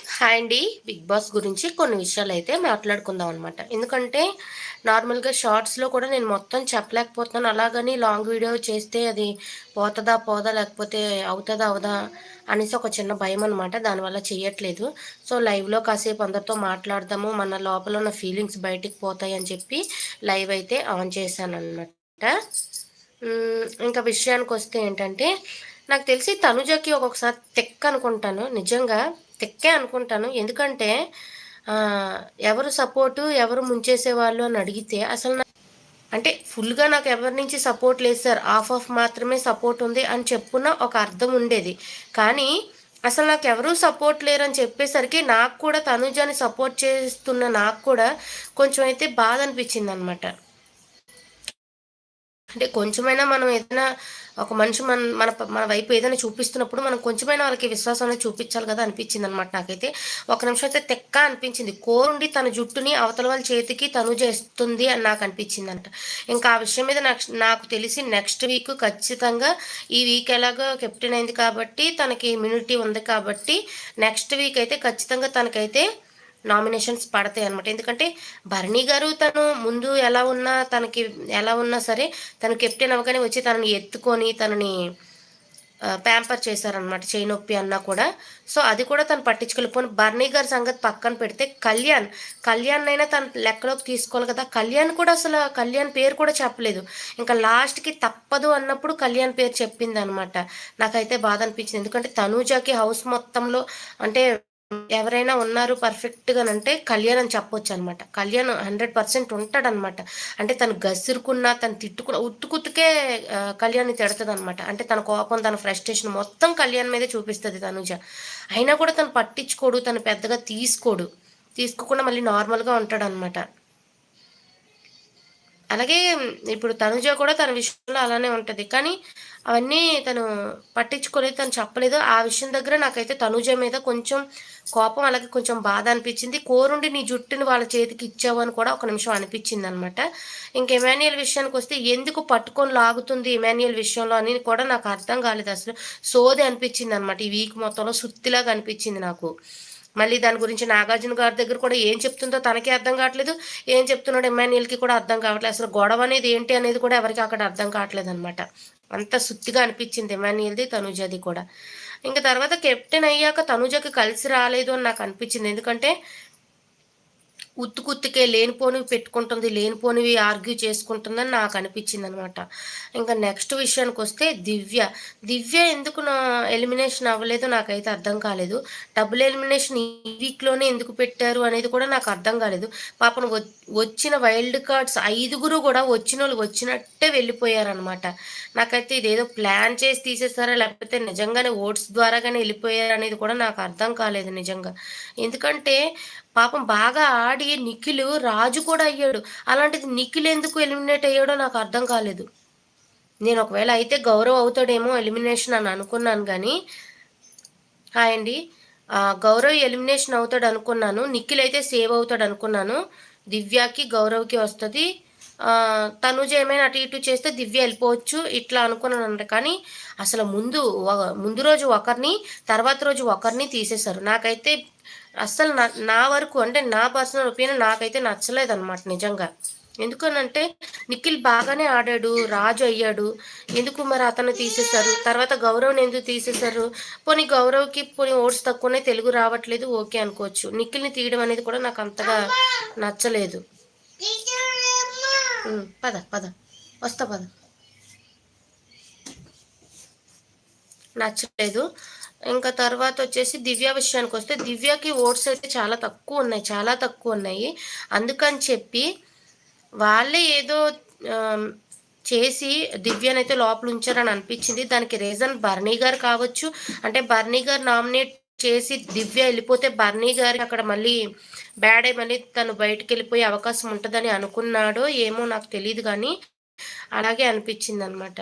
Hi అండి big boss గురించి కొన్ని విషయాలు అయితే మాట్లాడుకుందాం అనమాట ఎందుకంటే నార్మల్గా షార్ట్స్లో కూడా నేను మొత్తం చెప్పలేకపోతున్నాను. అలాగని లాంగ్ వీడియో చేస్తే అది పోతుందా పోదా లేకపోతే అవుతుందా అవుదా అనేసి ఒక చిన్న భయం అనమాట దానివల్ల చేయట్లేదు సో లైవ్లో కాసేపు అందరితో మాట్లాడదాము మన లోపల ఉన్న ఫీలింగ్స్ బయటికి పోతాయి అని చెప్పి లైవ్ అయితే ఆన్ చేశాను అనమాట ఇంకా విషయానికి వస్తే ఏంటంటే నాకు తెలిసి తనుజకి ఒక్కొక్కసారి తెక్క అనుకుంటాను. నిజంగా తెక్కే అనుకుంటాను. ఎందుకంటే ఎవరు సపోర్టు ఎవరు ముంచేసేవాళ్ళు అని అడిగితే అసలు అంటే ఫుల్గా నాకు ఎవరి నుంచి సపోర్ట్ లేదు సార్. ఆఫ్ ఆఫ్ మాత్రమే సపోర్ట్ ఉంది అని చెప్పున్న ఒక అర్థం ఉండేది. కానీ అసలు నాకు ఎవరూ సపోర్ట్ లేరని చెప్పేసరికి నాకు కూడా తనుజాని సపోర్ట్ చేస్తున్న నాకు కూడా కొంచెం అయితే బాధ అనిపించింది అనమాట అంటే కొంచెమైనా మనం ఏదైనా ఒక మనిషి మన మన మన వైపు ఏదైనా చూపిస్తున్నప్పుడు మనం కొంచెమైనా వాళ్ళకి విశ్వాసం అనేది చూపించాలి కదా అనిపించింది అనమాట నాకైతే. ఒక నిమిషం అయితే తెక్క అనిపించింది. కోరుండి తన జుట్టుని అవతల వాళ్ళ చేతికి తను చేస్తుంది అని నాకు అనిపించింది అంట ఇంకా ఆ విషయం మీద నాకు నాకు తెలిసి నెక్స్ట్ వీక్ ఖచ్చితంగా ఈ వీక్ ఎలాగో కెప్టెన్ అయింది కాబట్టి తనకి ఇమ్యూనిటీ ఉంది కాబట్టి నెక్స్ట్ వీక్ అయితే ఖచ్చితంగా తనకైతే నామినేషన్స్ పడతాయి అనమాట ఎందుకంటే భరణి గారు తను ముందు ఎలా ఉన్నా తనకి ఎలా ఉన్నా సరే తను కెప్టెన్ అవ్వగానే వచ్చి తనని ఎత్తుకొని తనని ప్యాంపర్ చేశారనమాట చేయి నొప్పి అన్నా కూడా. సో అది కూడా తను పట్టించుకెళ్ళిపోయి బర్నీ గారి సంగతి పక్కన పెడితే కళ్యాణ్ కళ్యాణ్ అయినా తన లెక్కలోకి తీసుకోవాలి కదా. కళ్యాణ్ కూడా అసలు కళ్యాణ్ పేరు కూడా చెప్పలేదు. ఇంకా లాస్ట్కి తప్పదు అన్నప్పుడు కళ్యాణ్ పేరు చెప్పింది అనమాట నాకైతే బాధ అనిపించింది. ఎందుకంటే తనూజాకి హౌస్ మొత్తంలో అంటే ఎవరైనా ఉన్నారు పర్ఫెక్ట్గా అంటే కళ్యాణ్ అని చెప్పొచ్చు అనమాట కళ్యాణ్ హండ్రెడ్ పర్సెంట్ ఉంటాడనమాట. అంటే తను గసురుకున్నా తను తిట్టుకున్న ఉత్తుకుత్తుకే కళ్యాణ్ని తిడుతుంది అనమాట అంటే తన కోపం తన ఫ్రస్ట్రేషన్ మొత్తం కళ్యాణ్ మీదే చూపిస్తుంది తనుజ. అయినా కూడా తను పట్టించుకోడు తను పెద్దగా తీసుకోడు. తీసుకోకుండా మళ్ళీ నార్మల్గా ఉంటాడనమాట. అలాగే ఇప్పుడు తనుజ కూడా తన విషయంలో అలానే ఉంటుంది. కానీ అవన్నీ తను పట్టించుకోలేదు తను చెప్పలేదు. ఆ విషయం దగ్గర నాకైతే తనుజ మీద కొంచెం కోపం అలాగే కొంచెం బాధ అనిపించింది. కోరుండి నీ జుట్టుని వాళ్ళ చేతికి ఇచ్చావు అని కూడా ఒక నిమిషం అనిపించింది అనమాట ఇంక ఎమాన్యుయల్ విషయానికి వస్తే ఎందుకు పట్టుకొని లాగుతుంది ఎమాన్యుయల్ విషయంలో అని కూడా నాకు అర్థం కాలేదు అసలు. సోది అనిపించింది అనమాట ఈ వీక్ మొత్తంలో సుత్తిలాగా అనిపించింది నాకు. మళ్ళీ దాని గురించి నాగార్జున గారి దగ్గర కూడా ఏం చెప్తుందో తనకే అర్థం కావట్లేదు. ఏం చెప్తున్నాడు ఎమ్మాన్యుల్కి కూడా అర్థం కావట్లేదు. అసలు గొడవ అనేది ఏంటి అనేది కూడా ఎవరికి అక్కడ అర్థం కావట్లేదు అనమాట అంత సుత్తిగా అనిపించింది ఎమాన్యుల్ది తనుజది కూడా. ఇంకా తర్వాత కెప్టెన్ అయ్యాక తనుజకి కలిసి రాలేదు అని నాకు అనిపించింది. ఎందుకంటే ఉత్తుకుత్తుకే లేనిపోనివి పెట్టుకుంటుంది లేనిపోనివి ఆర్గ్యూ చేసుకుంటుందని నాకు అనిపించింది అనమాట ఇంకా నెక్స్ట్ విషయానికి వస్తే దివ్య. దివ్య ఎందుకు నా ఎలిమినేషన్ అవ్వలేదు నాకైతే అర్థం కాలేదు. డబుల్ ఎలిమినేషన్ ఈ వీక్లోనే ఎందుకు పెట్టారు అనేది కూడా నాకు అర్థం కాలేదు. పాపను వచ్చిన వైల్డ్ కార్డ్స్ ఐదుగురు కూడా వచ్చిన వాళ్ళు వచ్చినట్టే వెళ్ళిపోయారనమాట. నాకైతే ఇదేదో ప్లాన్ చేసి తీసేస్తారా లేకపోతే నిజంగానే ఓట్స్ ద్వారాగానే వెళ్ళిపోయారు అనేది కూడా నాకు అర్థం కాలేదు నిజంగా. ఎందుకంటే పాపం బాగా ఆడి నిఖిల్ రాజు కూడా అయ్యాడు. అలాంటిది నిఖిల్ ఎందుకు ఎలిమినేట్ అయ్యాడో నాకు అర్థం కాలేదు. నేను ఒకవేళ అయితే గౌరవ్ అవుతాడేమో ఎలిమినేషన్ అని అనుకున్నాను కానీ హాయ్ అండి. గౌరవ్ ఎలిమినేషన్ అవుతాడు అనుకున్నాను. నిఖిల్ అయితే సేవ్ అవుతాడు అనుకున్నాను. దివ్యాకి గౌరవ్కి వస్తుంది. తనుజ ఏమైనా అటు ఇటు చేస్తే దివ్య వెళ్ళిపోవచ్చు ఇట్లా అనుకున్నాను కానీ అసలు ముందు ముందు రోజు ఒకరిని తర్వాత రోజు ఒకరిని తీసేశారు. నాకైతే అస్సలు నా నా వరకు అంటే నా పర్సనల్ ఒపీనియన్ నాకైతే నచ్చలేదు అనమాట నిజంగా. ఎందుకనంటే నిఖిల్ బాగానే ఆడాడు రాజు అయ్యాడు. ఎందుకు మరి అతను తీసేశారు? తర్వాత గౌరవ్ని ఎందుకు తీసేశారు? పోనీ గౌరవ్కి పోనీ ఓట్స్ తక్కువనే తెలుగు రావట్లేదు ఓకే అనుకోవచ్చు. నిఖిల్ని తీయడం అనేది కూడా నాకు అంతగా నచ్చలేదు. పద పద. వస్తా పద. నచ్చలేదు. ఇంకా తర్వాత వచ్చేసి దివ్య విషయానికి వస్తే దివ్యకి ఓట్స్ అయితే చాలా తక్కువ ఉన్నాయి చాలా తక్కువ ఉన్నాయి. అందుకని చెప్పి వాళ్ళే ఏదో చేసి దివ్యనైతే లోపల ఉంచారని అనిపించింది. దానికి రీజన్ బర్నీ గారు కావచ్చు అంటే బర్నీ గారు నామినేట్ చేసి దివ్య వెళ్ళిపోతే బర్నీ గారి అక్కడ మళ్ళీ బ్యాడ్ అయి మళ్ళీ తను బయటకు వెళ్ళిపోయే అవకాశం ఉంటుందని అనుకున్నాడో ఏమో నాకు తెలియదు కానీ అలాగే అనిపించింది అనమాట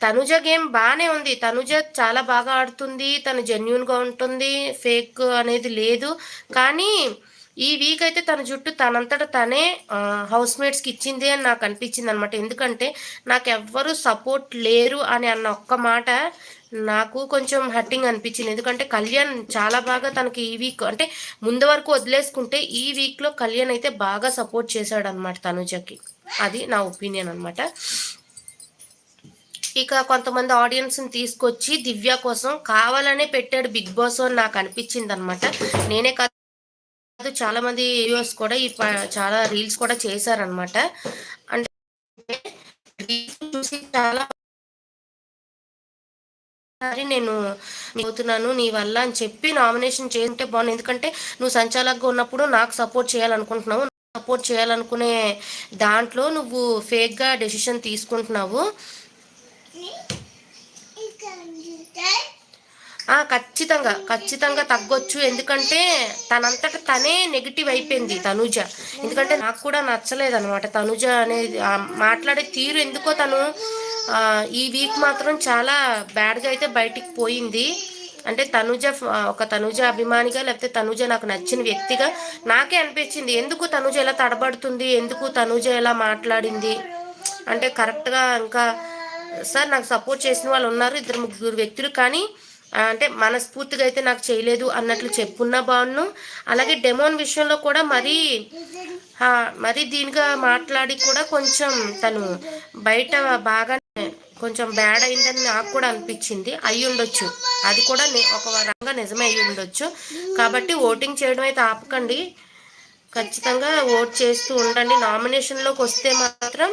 తనుజ గేమ్ బాగానే ఉంది. తనుజ చాలా బాగా ఆడుతుంది. తను జెన్యున్గా ఉంటుంది. ఫేక్ అనేది లేదు. కానీ ఈ వీక్ అయితే తన జుట్టు తనంతట తనే హౌస్ మేట్స్కి ఇచ్చింది అని నాకు అనిపించింది అనమాట ఎందుకంటే నాకు ఎవ్వరు సపోర్ట్ లేరు అని అన్న ఒక్క మాట నాకు కొంచెం హట్టింగ్ అనిపించింది. ఎందుకంటే కళ్యాణ్ చాలా బాగా తనకి ఈ వీక్ అంటే ముందు వరకు వదిలేసుకుంటే ఈ వీక్లో కళ్యాణ్ అయితే బాగా సపోర్ట్ చేశాడు అనమాట తనుజకి. అది నా ఒపీనియన్ అనమాట ఇక కొంతమంది ఆడియన్స్ని తీసుకొచ్చి దివ్య కోసం కావాలనే పెట్టాడు బిగ్ బాస్ అని నాకు అనిపించింది అనమాట నేనే కాదు చాలా మంది వ్యూవర్స్ కూడా ఈ చాలా రీల్స్ కూడా చేశారనమాట అంటే చూసి చాలా సరే నేను అవుతున్నాను నీ వల్ల అని చెప్పి నామినేషన్ చేస్తుంటే బాగుంది. ఎందుకంటే నువ్వు సంచాలకుగా ఉన్నప్పుడు నాకు సపోర్ట్ చేయాలనుకుంటున్నావు. సపోర్ట్ చేయాలనుకునే దాంట్లో నువ్వు ఫేక్గా డెసిషన్ తీసుకుంటున్నావు. ఖచ్చితంగా ఖచ్చితంగా తగ్గొచ్చు. ఎందుకంటే తనంతట తనే నెగిటివ్ అయిపోయింది తనుజ. ఎందుకంటే నాకు కూడా నచ్చలేదు అనమాట తనుజ అనేది మాట్లాడే తీరు ఎందుకో తను ఈ వీక్ మాత్రం చాలా బ్యాడ్గా అయితే బయటికి పోయింది. అంటే తనుజ ఒక తనుజ అభిమానిగా లేకపోతే తనుజ నాకు నచ్చిన వ్యక్తిగా నాకే అనిపించింది. ఎందుకు తనుజ ఎలా తడబడుతుంది? ఎందుకు తనుజ ఎలా మాట్లాడింది? అంటే కరెక్ట్గా ఇంకా సార్ నాకు సపోర్ట్ చేసిన వాళ్ళు ఉన్నారు ఇద్దరు ముగ్గురు వ్యక్తులు. కానీ అంటే మనస్ఫూర్తిగా అయితే నాకు చేయలేదు అన్నట్లు చెప్పున్నా బాగున్ను అలాగే డెమోన్ విషయంలో కూడా మరీ మరీ దీనిగా మాట్లాడి కూడా కొంచెం తను బయట బాగా కొంచెం బ్యాడ్ అయిందని నాకు కూడా అనిపించింది. అయి ఉండొచ్చు. అది కూడా ఒక రంగా నిజమే అయి ఉండొచ్చు. కాబట్టి ఓటింగ్ చేయడం అయితే ఆపకండి. ఖచ్చితంగా ఓట్ చేస్తూ ఉండండి. నామినేషన్లోకి వస్తే మాత్రం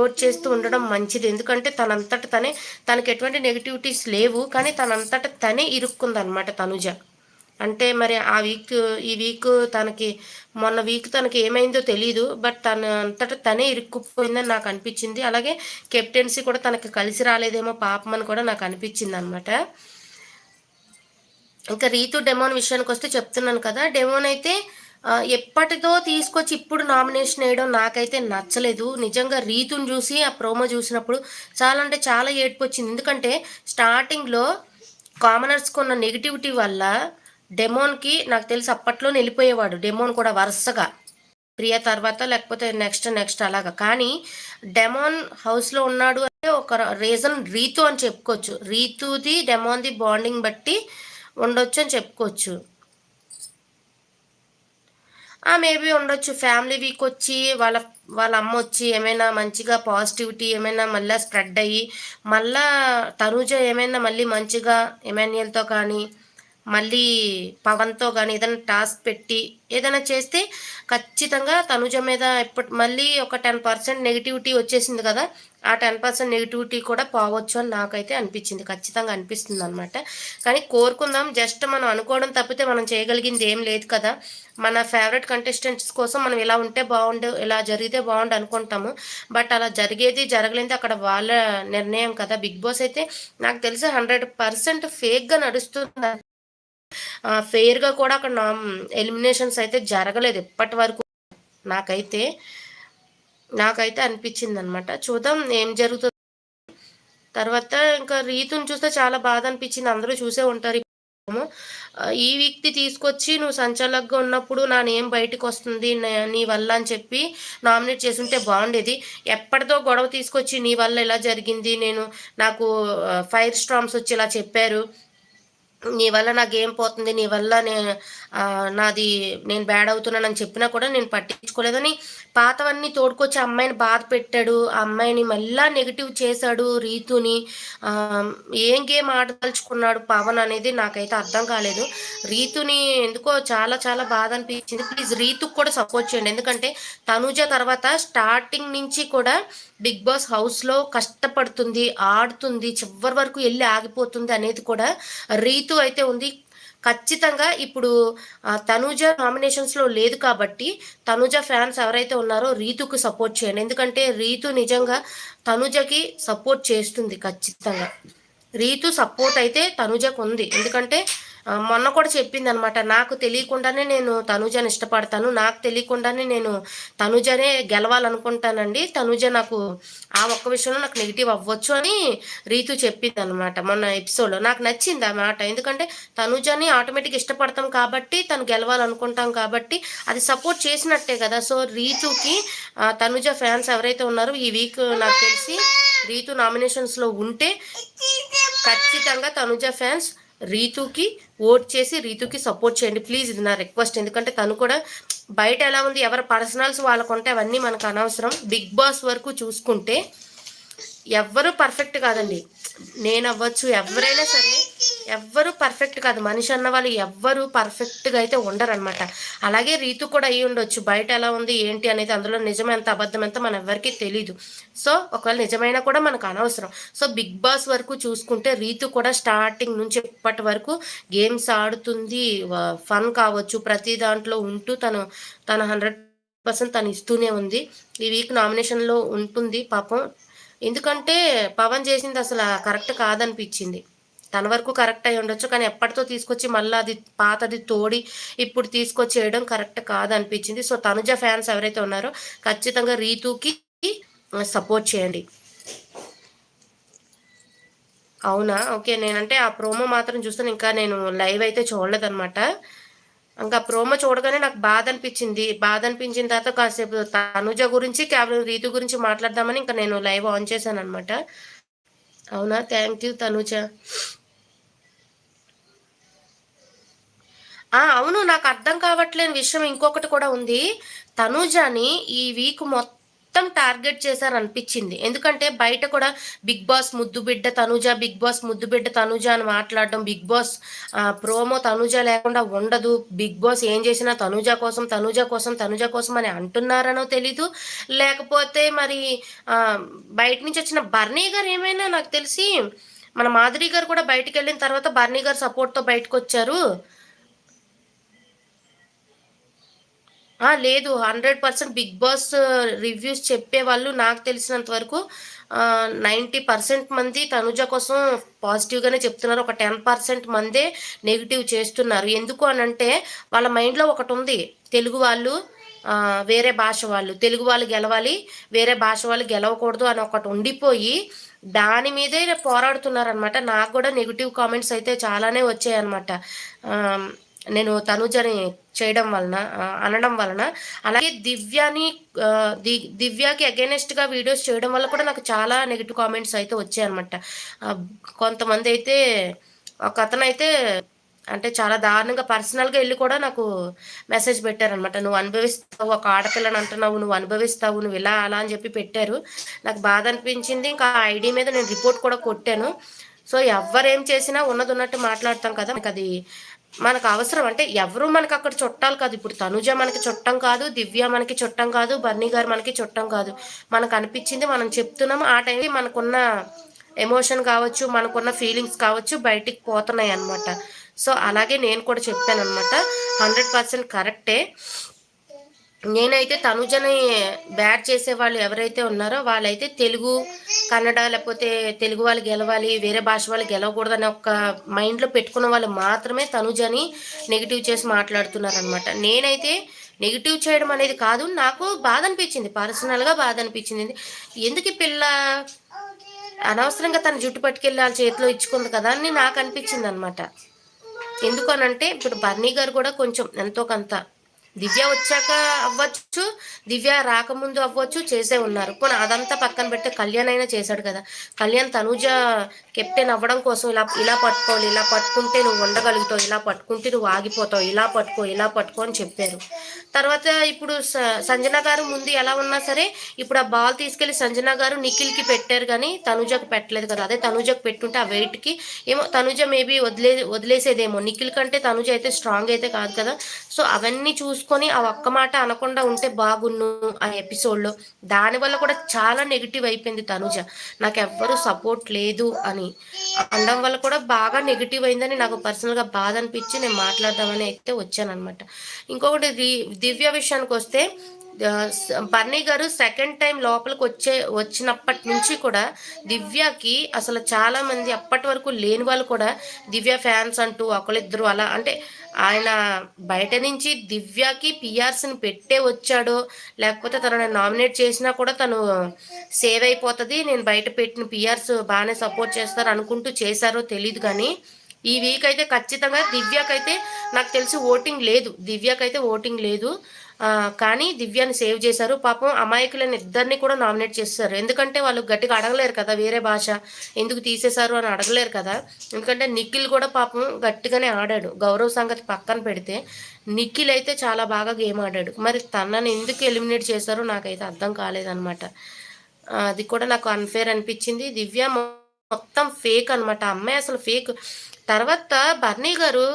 ఓట్ చేస్తూ ఉండడం మంచిది. ఎందుకంటే తనంతట తనే తనకి ఎటువంటి నెగిటివిటీస్ లేవు కానీ తనంతట తనే ఇరుక్కుందనమాట తనుజ. అంటే మరి ఆ వీక్ ఈ వీక్ తనకి మొన్న వీక్ తనకి ఏమైందో తెలీదు బట్ తన అంతటా తనే ఇరుక్కుపోయిందని నాకు అనిపించింది. అలాగే కెప్టెన్సీ కూడా తనకి కలిసి రాలేదేమో పాపం అని కూడా నాకు అనిపించింది అనమాట ఇంకా రీతు డెమోన్ విషయానికి వస్తే చెప్తున్నాను కదా డెమోన్ అయితే ఎప్పటితో తీసుకొచ్చి ఇప్పుడు నామినేషన్ వేయడం నాకైతే నచ్చలేదు. నిజంగా రీతుని చూసి ఆ ప్రోమో చూసినప్పుడు చాలా అంటే చాలా ఏడుపు వచ్చింది ఎందుకంటే స్టార్టింగ్లో కామనర్స్కి ఉన్న నెగిటివిటీ వల్ల డెమోన్కి నాకు తెలిసి అప్పట్లో వెళ్ళిపోయేవాడు. డెమోన్ కూడా వరుసగా. ప్రియ తర్వాత లేకపోతే నెక్స్ట్ నెక్స్ట్ అలాగా. కానీ డెమోన్ హౌస్లో ఉన్నాడు అంటే ఒక రీజన్ రీతు అని చెప్పుకోవచ్చు. రీతుది డెమోన్ది బాండింగ్ బట్టి ఉండొచ్చు అని చెప్పుకోవచ్చు. మేబీ ఉండొచ్చు. ఫ్యామిలీ వీక్ వచ్చి వాళ్ళ వాళ్ళ అమ్మ వచ్చి ఏమైనా మంచిగా పాజిటివిటీ ఏమైనా మళ్ళీ స్ప్రెడ్ అయ్యి మళ్ళా తనుజ ఏమైనా మళ్ళీ మంచిగా ఎమాన్యుయల్తో కానీ మళ్ళీ పవన్తో కానీ ఏదైనా టాస్క్ పెట్టి ఏదైనా చేస్తే ఖచ్చితంగా తనుజ మీద ఎప్పటి మళ్ళీ ఒక టెన్ పర్సెంట్ నెగిటివిటీ వచ్చేసింది కదా ఆ టెన్ పర్సెంట్ నెగిటివిటీ కూడా పోవచ్చు అని నాకైతే అనిపించింది. ఖచ్చితంగా అనిపిస్తుంది అనమాట కానీ కోరుకుందాం జస్ట్ మనం అనుకోవడం తప్పితే మనం చేయగలిగింది ఏం లేదు కదా. మన ఫేవరెట్ కంటెస్టెంట్స్ కోసం మనం ఇలా ఉంటే బాగుండు ఇలా జరిగితే బాగుండు అనుకుంటాము. బట్ అలా జరిగేది జరగలేదు అక్కడ వాళ్ళ నిర్ణయం కదా. బిగ్ బాస్ అయితే నాకు తెలిసి హండ్రెడ్ పర్సెంట్ ఫేక్గా నడుస్తుంది. ఫెయిర్గా కూడా అక్కడ ఎలిమినేషన్స్ అయితే జరగలేదు ఇప్పటి వరకు. నాకైతే నాకైతే అనిపించింది అనమాట చూద్దాం ఏం జరుగుతుంది. తర్వాత ఇంకా రీతుని చూస్తే చాలా బాధ అనిపించింది. అందరూ చూసే ఉంటారు ఈ వ్యక్తి తీసుకొచ్చి నువ్వు సంచాలకుగా ఉన్నప్పుడు నా నేమ్ బయటకు వస్తుంది నీ వల్ల అని చెప్పి నామినేట్ చేస్తుంటే బాగుండేది. ఎప్పటితో గొడవ తీసుకొచ్చి నీ వల్ల ఇలా జరిగింది. నేను నాకు ఫైర్ స్ట్రామ్స్ వచ్చి ఇలా చెప్పారు. నీ వల్ల నా గేమ్ పోతుంది? నీ వల్ల నేను నాది నేను బ్యాడ్ అవుతున్నానని చెప్పినా కూడా నేను పట్టించుకోలేదని పాతవన్నీ తోడుకొచ్చి అమ్మాయిని బాధ పెట్టాడు. ఆ అమ్మాయిని మళ్ళా నెగిటివ్ చేశాడు రీతుని. ఏం గేమ్ ఆడదలుచుకున్నాడు పవన్ అనేది నాకైతే అర్థం కాలేదు. రీతుని ఎందుకో చాలా చాలా బాధ అనిపించింది. ప్లీజ్ రీతుకు కూడా సపోర్ట్ చేయండి. ఎందుకంటే తనుజ తర్వాత స్టార్టింగ్ నుంచి కూడా బిగ్ బాస్ హౌస్లో కష్టపడుతుంది ఆడుతుంది చివరి వరకు వెళ్ళి ఆగిపోతుంది అనేది కూడా రీతు అయితే ఉంది. ఖచ్చితంగా ఇప్పుడు తనుజ నామినేషన్స్లో లేదు కాబట్టి తనుజ ఫ్యాన్స్ ఎవరైతే ఉన్నారో రీతుకు సపోర్ట్ చేయండి. ఎందుకంటే రీతు నిజంగా తనుజకి సపోర్ట్ చేస్తుంది ఖచ్చితంగా. రీతు సపోర్ట్ అయితే తనుజకు ఉంది. ఎందుకంటే మొన్న కూడా చెప్పింది అనమాట నాకు తెలియకుండానే నేను తనుజని ఇష్టపడతాను. నాకు తెలియకుండానే నేను తనుజనే గెలవాలనుకుంటానండి. తనుజ నాకు ఆ ఒక్క విషయంలో నాకు నెగిటివ్ అవ్వచ్చు అని రీతు చెప్పింది అనమాట మొన్న ఎపిసోడ్లో నాకు నచ్చింది ఆ మాట. ఎందుకంటే తనుజని ఆటోమేటిక్ ఇష్టపడతాం కాబట్టి తను గెలవాలనుకుంటాం కాబట్టి అది సపోర్ట్ చేసినట్టే కదా. సో రీతుకి తనుజ ఫ్యాన్స్ ఎవరైతే ఉన్నారో ఈ వీక్ నాకు తెలిసి రీతు నామినేషన్స్లో ఉంటే ఖచ్చితంగా తనుజ ఫ్యాన్స్ రీతుకి ఓట్ చేసి రీతుకి సపోర్ట్ చేయండి. ప్లీజ్ ఇది నా రిక్వెస్ట్ ఎందుకంటే తను కూడా బయట ఎలా ఉంది ఎవరి పర్సనల్స్ వాళ్ళకుంటే అవన్నీ మనకు అనవసరం. బిగ్ బాస్ వరకు చూసుకుంటే ఎవ్వరు పర్ఫెక్ట్ కాదండి. నేను అవ్వచ్చు ఎవరైనా సరే ఎవ్వరు పర్ఫెక్ట్ కాదు. మనిషి అన్న వాళ్ళు ఎవ్వరు పర్ఫెక్ట్గా అయితే ఉండరు అనమాట అలాగే రీతు కూడా అయ్యి ఉండొచ్చు. బయట ఎలా ఉంది ఏంటి అనేది అందులో నిజం ఎంత అబద్ధం ఎంత మన ఎవరికీ తెలీదు. సో ఒకవేళ నిజమైనా కూడా మనకు అనవసరం. సో బిగ్ బాస్ వరకు చూసుకుంటే రీతు కూడా స్టార్టింగ్ నుంచి ఇప్పటి వరకు గేమ్స్ ఆడుతుంది ఫన్ కావచ్చు. ప్రతి దాంట్లో ఉంటూ తను తన హండ్రెడ్ పర్సెంట్ తను ఇస్తూనే ఉంది. ఈ వీక్ నామినేషన్లో ఉంటుంది. పాపం ఎందుకంటే పవన్ చేసింది అసలు కరెక్ట్ కాదనిపించింది. తన వరకు కరెక్ట్ అయి ఉండొచ్చు కానీ ఎప్పటితో తీసుకొచ్చి మళ్ళీ అది పాతది తోడి ఇప్పుడు తీసుకొచ్చి వేయడం కరెక్ట్ కాదనిపించింది. సో తనుజ ఫ్యాన్స్ ఎవరైతే ఉన్నారో ఖచ్చితంగా రీతుకి సపోర్ట్ చేయండి. అవునా? ఓకే నేనంటే ఆ ప్రోమో మాత్రం చూస్తాను. ఇంకా నేను లైవ్ అయితే చూడలేదన్నమాట. ఇంకా ప్రోమో చూడగానే నాకు బాధ అనిపించింది బాధ అనిపించిన తర్వాత కాసేపు తనుజ గురించి కేవలం రీతు గురించి మాట్లాడదామని ఇంకా నేను లైవ్ ఆన్ చేశాను అనమాట అవునా? Thank you Tanuja. అవును నాకు అర్థం కావట్లేని విషయం ఇంకొకటి కూడా ఉంది. తనుజని ఈ వీక్ మొత్తం మొత్తం టార్గెట్ చేశారు అనిపించింది ఎందుకంటే బయట కూడా బిగ్ బాస్ ముద్దు బిడ్డ తనుజ బిగ్ బాస్ ముద్దు బిడ్డ తనుజ అని మాట్లాడడం బిగ్ బాస్ ప్రోమో తనుజ లేకుండా ఉండదు. బిగ్ బాస్ ఏం చేసినా తనుజ కోసం తనుజ కోసం తనుజ కోసం అని అంటున్నారనో తెలీదు. లేకపోతే మరి బయట నుంచి వచ్చిన బర్నీ గారు ఏమైనా నాకు తెలిసి మన మాధురి గారు కూడా బయటకు వెళ్ళిన తర్వాత బర్నీ గారు సపోర్ట్తో బయటకు వచ్చారు లేదు. Hundred percent big boss reviews చెప్పే వాళ్ళు నాకు తెలిసినంత వరకు నైంటీ పర్సెంట్ మంది తనుజ కోసం పాజిటివ్గానే చెప్తున్నారు. ఒక టెన్ పర్సెంట్ మందే నెగిటివ్ చేస్తున్నారు. ఎందుకు అని అంటే వాళ్ళ మైండ్లో ఒకటి ఉంది. తెలుగు వాళ్ళు వేరే భాష వాళ్ళు. తెలుగు వాళ్ళు గెలవాలి వేరే భాష వాళ్ళు గెలవకూడదు అని ఒకటి ఉండిపోయి దాని మీదే పోరాడుతున్నారనమాట నాకు కూడా నెగిటివ్ కామెంట్స్ అయితే చాలానే వచ్చాయన్నమాట. నేను తనుజని చేయడం వలన అనడం వలన. అలాగే దివ్యాని ది దివ్యాకి అగేనెస్ట్గా వీడియోస్ చేయడం వల్ల కూడా నాకు చాలా నెగిటివ్ కామెంట్స్ అయితే వచ్చాయన్నమాట కొంతమంది అయితే ఒక అతను అయితే అంటే చాలా దారుణంగా పర్సనల్గా వెళ్ళి కూడా నాకు మెసేజ్ పెట్టారనమాట నువ్వు అనుభవిస్తావు ఒక ఆడపిల్లని అంటున్నావు నువ్వు అనుభవిస్తావు నువ్వు ఇలా అలా అని చెప్పి పెట్టారు. నాకు బాధ అనిపించింది. ఇంకా ఐడి మీద నేను రిపోర్ట్ కూడా కొట్టాను. సో ఎవరేం చేసినా ఉన్నది ఉన్నట్టు మాట్లాడతాం కదా అది మనకు అవసరం అంటే ఎవరు మనకు అక్కడ చుట్టాలు కాదు. ఇప్పుడు తనుజ మనకి చుట్టం కాదు దివ్య మనకి చుట్టం కాదు బర్నీ గారు మనకి చుట్టం కాదు. మనకు అనిపించింది మనం చెప్తున్నాము. ఆ టైంకి మనకున్న ఎమోషన్ కావచ్చు మనకున్న ఫీలింగ్స్ కావచ్చు బయటికి పోతున్నాయి అనమాట సో అలాగే నేను కూడా చెప్పాను అనమాట హండ్రెడ్ పర్సెంట్ కరెక్టే. నేనైతే తనుజని బ్యాట్ చేసే వాళ్ళు ఎవరైతే ఉన్నారో వాళ్ళైతే తెలుగు కన్నడ లేకపోతే తెలుగు వాళ్ళు గెలవాలి వేరే భాష వాళ్ళు గెలవకూడదని ఒక మైండ్లో పెట్టుకున్న వాళ్ళు మాత్రమే తనుజని నెగిటివ్ చేసి మాట్లాడుతున్నారనమాట నేనైతే నెగిటివ్ చేయడం అనేది కాదు నాకు బాధ అనిపించింది పర్సనల్గా బాధ అనిపించింది. ఎందుకు పిల్ల అనవసరంగా తన జుట్టు పట్టుకెళ్ళి వాళ్ళ చేతిలో ఇచ్చుకుంది కదా అని నాకు అనిపించింది అనమాట ఎందుకనంటే ఇప్పుడు బర్నీ గారు కూడా కొంచెం ఎంతో కొంత దివ్య వచ్చాక అవ్వచ్చు. దివ్య రాకముందు అవ్వచ్చు చేసే ఉన్నారు. పోనీ అదంతా పక్కన పెట్టి కళ్యాణ్ అయినా చేశాడు కదా. కళ్యాణ్ తనుజ కెప్టెన్ అవ్వడం కోసం ఇలా ఇలా పట్టుకోవాలి ఇలా పట్టుకుంటే నువ్వు ఉండగలుగుతావు ఇలా పట్టుకుంటే నువ్వు ఆగిపోతావు ఇలా పట్టుకో ఇలా పట్టుకో అని చెప్పారు. తర్వాత ఇప్పుడు సంజన గారు ముందు ఎలా ఉన్నా సరే ఇప్పుడు ఆ బాల్ తీసుకెళ్ళి సంజన గారు నిఖిల్కి పెట్టారు కానీ తనుజకు పెట్టలేదు కదా. అదే తనుజకు పెట్టుంటే ఆ వెయిట్కి ఏమో తనుజ మేబీ వదిలే వదిలేసేదేమో. నిఖిల్ కంటే తనుజ అయితే స్ట్రాంగ్ అయితే కాదు కదా. సో అవన్నీ చూసి చూసుకొని ఆ ఒక్క మాట అనకుండా ఉంటే బాగున్ను ఆ ఎపిసోడ్లో. దానివల్ల కూడా చాలా నెగిటివ్ అయిపోయింది తనుజ. నాకు ఎవ్వరూ సపోర్ట్ లేదు అని. అనడం వల్ల కూడా బాగా నెగిటివ్ అయిందని నాకు పర్సనల్గా బాధ అనిపించి నేను మాట్లాడదామని అయితే వచ్చానమాట ఇంకొకటి దివ్య విషయానికి వస్తే బన్నీ గారు సెకండ్ టైం లోపలికి వచ్చే వచ్చినప్పటి నుంచి కూడా దివ్యకి అసలు చాలా మంది అప్పటి వరకు లేని వాళ్ళు కూడా దివ్య ఫ్యాన్స్ అంటూ ఒకళ్ళిద్దరు అలా అంటే ఆయన బయట నుంచి దివ్యకి పిఆర్స్ని పెట్టే వచ్చాడో లేకపోతే తనని నామినేట్ చేసినా కూడా తను సేవ్ అయిపోతుంది. నేను బయట పెట్టిన పిఆర్స్ బాగానే సపోర్ట్ చేస్తారు అనుకుంటూ చేశారో తెలియదు కానీ ఈ వీక్ అయితే ఖచ్చితంగా దివ్యకైతే నాకు తెలిసి ఓటింగ్ లేదు. దివ్యకైతే ఓటింగ్ లేదు. కానీ దివ్యాని సేవ్ చేశారు. పాపం అమాయకులను ఇద్దరిని కూడా నామినేట్ చేస్తారు. ఎందుకంటే వాళ్ళు గట్టిగా అడగలేరు కదా వేరే భాష. ఎందుకు తీసేశారు అని అడగలేరు కదా. ఎందుకంటే నిఖిల్ కూడా పాపం గట్టిగానే ఆడాడు. గౌరవ సంగతి పక్కన పెడితే నిఖిల్ అయితే చాలా బాగా గేమ్ ఆడాడు. మరి తనని ఎందుకు ఎలిమినేట్ చేశారో నాకైతే అర్థం కాలేదనమాట అది కూడా నాకు అన్ఫేర్ అనిపించింది. దివ్య మొత్తం ఫేక్ అనమాట అమ్మాయి అసలు ఫేక్ తర్వాత బర్నీ గారు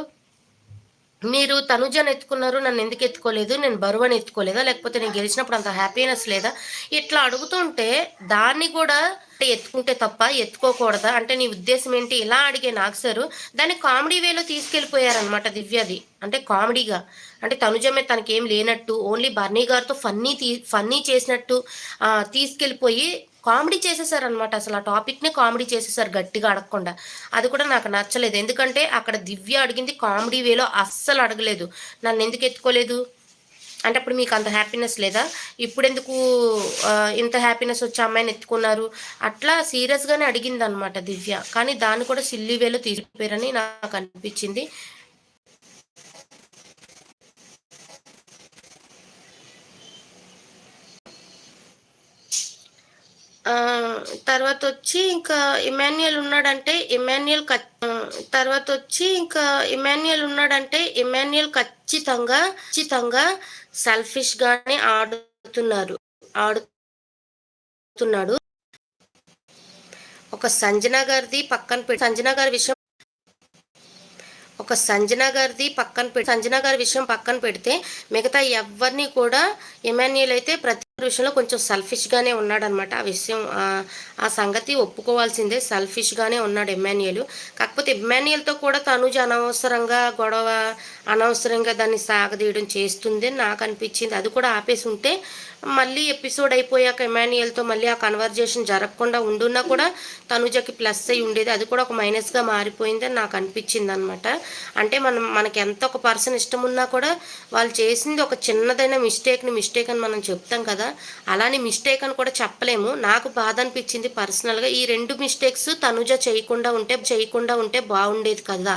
మీరు తనుజని ఎత్తుకున్నారు నన్ను ఎందుకు ఎత్తుకోలేదు? నేను బరువని ఎత్తుకోలేదా? లేకపోతే నేను గెలిచినప్పుడు అంత హ్యాపీనెస్ లేదా? ఇట్లా అడుగుతుంటే దాన్ని కూడా ఎత్తుకుంటే తప్ప ఎత్తుకోకూడదా? అంటే నీ ఉద్దేశం ఏంటి? ఇలా అడిగే నాకు సారు దాన్ని కామెడీ వేలో తీసుకెళ్ళిపోయారనమాట దివ్యది అంటే కామెడీగా. అంటే తనుజమే తనకేం లేనట్టు ఓన్లీ బర్నీ గారితో ఫన్నీ తీ ఫన్నీ చేసినట్టు తీసుకెళ్ళిపోయి కామెడీ చేసేసారనమాట అసలు ఆ టాపిక్నే కామెడీ చేసేసారు గట్టిగా అడగకుండా. అది కూడా నాకు నచ్చలేదు. ఎందుకంటే అక్కడ దివ్య అడిగింది కామెడీ వేలో అస్సలు అడగలేదు. నన్ను ఎందుకు ఎత్తుకోలేదు? అంటే అప్పుడు మీకు అంత హ్యాపీనెస్ లేదా? ఇప్పుడు ఎందుకు ఇంత హ్యాపీనెస్ వచ్చి అమ్మాయిని ఎత్తుకున్నారు? అట్లా సీరియస్గానే అడిగింది అనమాట దివ్య. కానీ దాన్ని కూడా సిల్లీ వేలో తీసిపోయారని నాకు అనిపించింది. తర్వాత వచ్చి ఇంకా ఇమాన్యుయల్ ఉన్నాడంటే ఇమాన్యుయల్ తర్వాత వచ్చి ఇంకా ఇమాన్యుయల్ ఉన్నాడంటే ఇమాన్యుయల్ ఖచ్చితంగా ఖచ్చితంగా సెల్ఫిష్ గానే ఆడుతున్నారు. ఆడుతున్నాడు. ఒక సంజన గారిది పక్కన పెట్టి సంజన గారి విషయం ఒక సంజన గారిది పక్కన పెట్టి సంజన గారి విషయం పక్కన పెడితే మిగతా ఎవరిని కూడా ఇమాన్యుయల్ అయితే ప్రతి విషయంలో కొంచెం సెల్ఫిష్గానే ఉన్నాడనమాట. ఆ విషయం ఆ సంగతి ఒప్పుకోవాల్సిందే. సెల్ఫిష్గానే ఉన్నాడు ఎమ్మాన్యుయల్. కాకపోతే ఎమ్మాన్యుయల్తో కూడా తనుజ అనవసరంగా గొడవ అనవసరంగా దాన్ని సాగదీయడం చేస్తుంది నాకు అనిపించింది అది కూడా ఆపేసి ఉంటే మళ్ళీ ఎపిసోడ్ అయిపోయాక ఎమాన్యుయల్తో మళ్ళీ ఆ కన్వర్జేషన్ జరగకుండా ఉండున్నా కూడా తనుజకి ప్లస్ అయి ఉండేది. అది కూడా ఒక మైనస్గా మారిపోయిందని నాకు అనిపించింది అనమాట అంటే మనం మనకి ఎంత ఒక పర్సన్ ఇష్టం ఉన్నా కూడా వాళ్ళు చేసింది ఒక చిన్నదైన మిస్టేక్ని మిస్టేక్ అని మనం చెప్తాం కదా అలానే మిస్టేక్ అని కూడా చెప్పలేము. నాకు బాధ అనిపించింది పర్సనల్గా ఈ రెండు మిస్టేక్స్ తనుజ చేయకుండా ఉంటే చేయకుండా ఉంటే బాగుండేది కదా.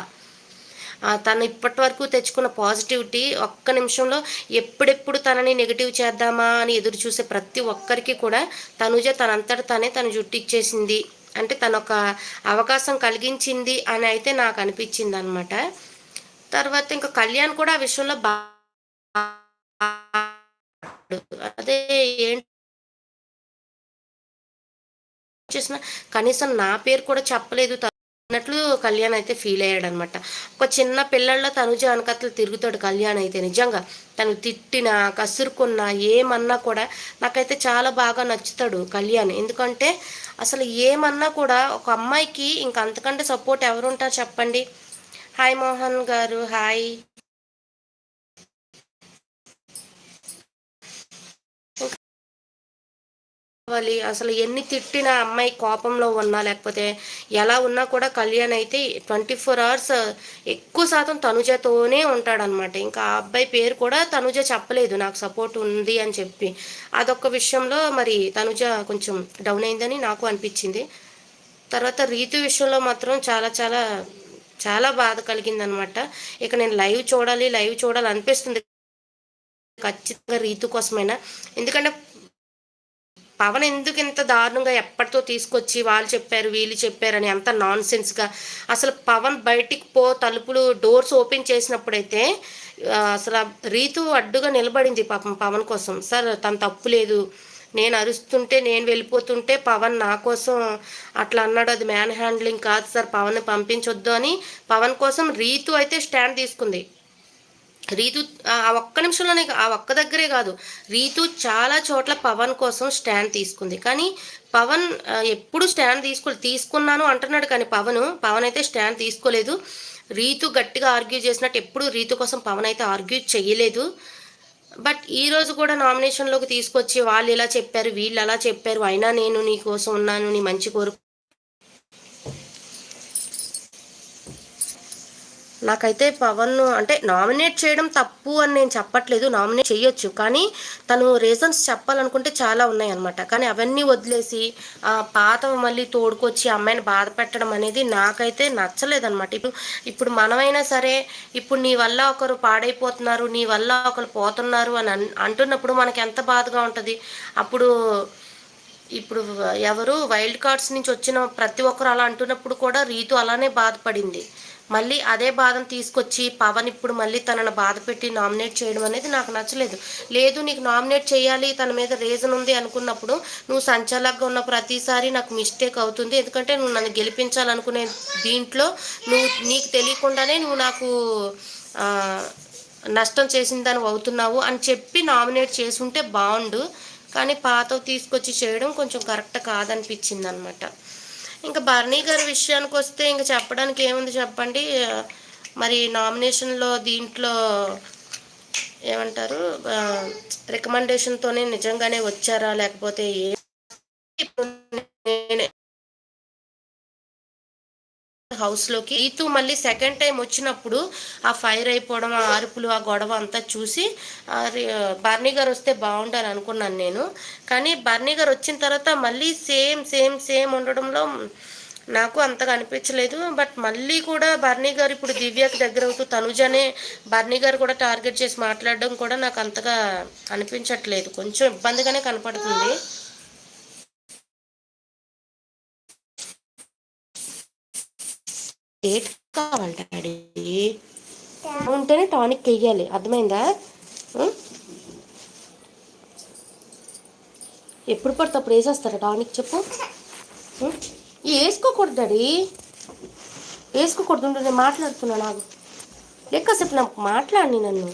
తను ఇప్పటి వరకు తెచ్చుకున్న పాజిటివిటీ ఒక్క నిమిషంలో ఎప్పుడెప్పుడు తనని నెగిటివ్ చేద్దామా అని ఎదురు చూసే ప్రతి ఒక్కరికి కూడా తనుజ తనంతట తనే తను జుట్టిచ్చేసింది అంటే తను ఒక అవకాశం కలిగించింది అని అయితే నాకు అనిపించింది అనమాట తర్వాత ఇంకా కళ్యాణ్ కూడా ఆ విషయంలో బా అదే ఏంటి? చేసిన కనీసం నా పేరు కూడా చెప్పలేదు అన్నట్లు కళ్యాణ్ అయితే ఫీల్ అయ్యాడు అనమాట ఒక చిన్న పిల్లల్లో తనుజ అనకత్లు తిరుగుతాడు కళ్యాణ్ అయితే నిజంగా. తను తిట్టినా కసురుకున్నా ఏమన్నా కూడా నాకైతే చాలా బాగా నచ్చుతాడు కళ్యాణ్. ఎందుకంటే అసలు ఏమన్నా కూడా ఒక అమ్మాయికి ఇంకా అంతకంటే సపోర్ట్ ఎవరుంటారు చెప్పండి? హాయ్ మోహన్ గారు హాయ్ అవ్వాలి అసలు ఎన్ని తిట్టినా అమ్మాయి కోపంలో ఉన్నా లేకపోతే ఎలా ఉన్నా కూడా కళ్యాణ్ అయితే ట్వంటీ ఫోర్ అవర్స్ ఎక్కువ శాతం తనుజతోనే ఉంటాడనమాట ఇంకా ఆ అబ్బాయి పేరు కూడా తనుజ చెప్పలేదు నాకు సపోర్ట్ ఉంది అని చెప్పి. అదొక విషయంలో మరి తనుజ కొంచెం డౌన్ అయిందని నాకు అనిపించింది. తర్వాత రీతు విషయంలో మాత్రం చాలా చాలా చాలా బాధ కలిగింది అనమాట ఇక నేను లైవ్ చూడాలి లైవ్ చూడాలి అనిపిస్తుంది. ఖచ్చితంగా రీతు కోసమైనా. ఎందుకంటే పవన్ ఎందుకు ఇంత దారుణంగా ఎప్పటితో తీసుకొచ్చి వాళ్ళు చెప్పారు వీళ్ళు చెప్పారని అంత నాన్ సెన్స్గా అసలు పవన్ బయటికి పో తలుపులు డోర్స్ ఓపెన్ చేసినప్పుడైతే అసలు రీతు అడ్డుగా నిలబడింది పాపం పవన్ కోసం. సార్ తన తప్పు లేదు. నేను అరుస్తుంటే నేను వెళ్ళిపోతుంటే పవన్ నా కోసం అట్లా అన్నాడు. అది మ్యాన్ హ్యాండ్లింగ్ కాదు సార్ పవన్ పంపించొద్దు అని పవన్ కోసం రీతు అయితే స్టాండ్ తీసుకుంది. రీతు ఆ ఒక్క నిమిషంలోనే ఆ ఒక్క దగ్గరే కాదు. రీతు చాలా చోట్ల పవన్ కోసం స్టాండ్ తీసుకుంది. కానీ పవన్ ఎప్పుడు స్టాండ్ తీసుకో తీసుకున్నాను అంటున్నాడు కానీ పవన్ పవన్ అయితే స్టాండ్ తీసుకోలేదు. రీతు గట్టిగా ఆర్గ్యూ చేసినట్టు ఎప్పుడు రీతు కోసం పవన్ అయితే ఆర్గ్యూ చేయలేదు. బట్ ఈరోజు కూడా నామినేషన్లోకి తీసుకొచ్చి వాళ్ళు ఇలా చెప్పారు వీళ్ళు అలా చెప్పారు అయినా నేను నీ కోసం ఉన్నాను నీ మంచి కోరుకు నాకైతే పవన్ అంటే నామినేట్ చేయడం తప్పు అని నేను చెప్పట్లేదు నామినేట్ చేయొచ్చు. కానీ తను రీజన్స్ చెప్పాలనుకుంటే చాలా ఉన్నాయి అనమాట కానీ అవన్నీ వదిలేసి పాత మళ్ళీ తోడుకొచ్చి అమ్మాయిని బాధ పెట్టడం అనేది నాకైతే నచ్చలేదన్నమాట. ఇప్పుడు ఇప్పుడు మనమైనా సరే ఇప్పుడు నీ వల్ల ఒకరు పాడైపోతున్నారు నీ వల్ల ఒకరు పోతున్నారు అని అంటున్నప్పుడు మనకి ఎంత బాధగా ఉంటుంది? అప్పుడు ఇప్పుడు ఎవరు వైల్డ్ కార్డ్స్ నుంచి వచ్చిన ప్రతి ఒక్కరు అలా అంటున్నప్పుడు కూడా రీతు అలానే బాధపడింది. మళ్ళీ అదే బాధను తీసుకొచ్చి పవన్ ఇప్పుడు మళ్ళీ తనను బాధ పెట్టి నామినేట్ చేయడం అనేది నాకు నచ్చలేదు. లేదు నీకు నామినేట్ చేయాలి తన మీద రీజన్ ఉంది అనుకున్నప్పుడు నువ్వు సంచాలకుగా ఉన్న ప్రతిసారి నాకు మిస్టేక్ అవుతుంది. ఎందుకంటే నువ్వు నన్ను గెలిపించాలనుకునే దీంట్లో నువ్వు నీకు తెలియకుండానే నువ్వు నాకు నష్టం చేసిన దాన్ని అవుతున్నావు అని చెప్పి నామినేట్ చేసుంటే బాగుండు. కానీ పాత తీసుకొచ్చి చేయడం కొంచెం కరెక్ట్ కాదనిపించింది అనమాట ఇంకా భరణి గారి విషయానికి వస్తే ఇంకా చెప్పడానికి ఏముంది చెప్పండి మరి నామినేషన్లో దీంట్లో ఏమంటారు? రికమెండేషన్తోనే నిజంగానే వచ్చారా? లేకపోతే ఏ హౌస్లోకి రీతు మళ్ళీ సెకండ్ టైం వచ్చినప్పుడు ఆ ఫైర్ అయిపోవడం ఆ అరుపులు ఆ గొడవ అంతా చూసి బర్నీ గారు వస్తే బాగుండాలి అనుకున్నాను నేను. కానీ బర్నీ గారు వచ్చిన తర్వాత మళ్ళీ సేమ్ సేమ్ సేమ్ ఉండడంలో నాకు అంతగా అనిపించలేదు. బట్ మళ్ళీ కూడా బర్నీ గారు ఇప్పుడు దివ్యకి దగ్గర అవుతూ తనుజనే బర్నీ గారు కూడా టార్గెట్ చేసి మాట్లాడడం కూడా నాకు అంతగా అనిపించట్లేదు. కొంచెం ఇబ్బందిగానే కనపడుతుంది. డేట్ కావాలి డాడీ ఉంటేనే టానిక్ వెయ్యాలి అర్థమైందా? ఎప్పుడు పడితే అప్పుడు వేసేస్తారా టానిక్ చెప్పు. వేసుకోకూడదు డాడీ. వేసుకోకూడదు నేను మాట్లాడుతున్నా నాకు. లెక్కసేపు నాకు మాట్లాడి నన్ను.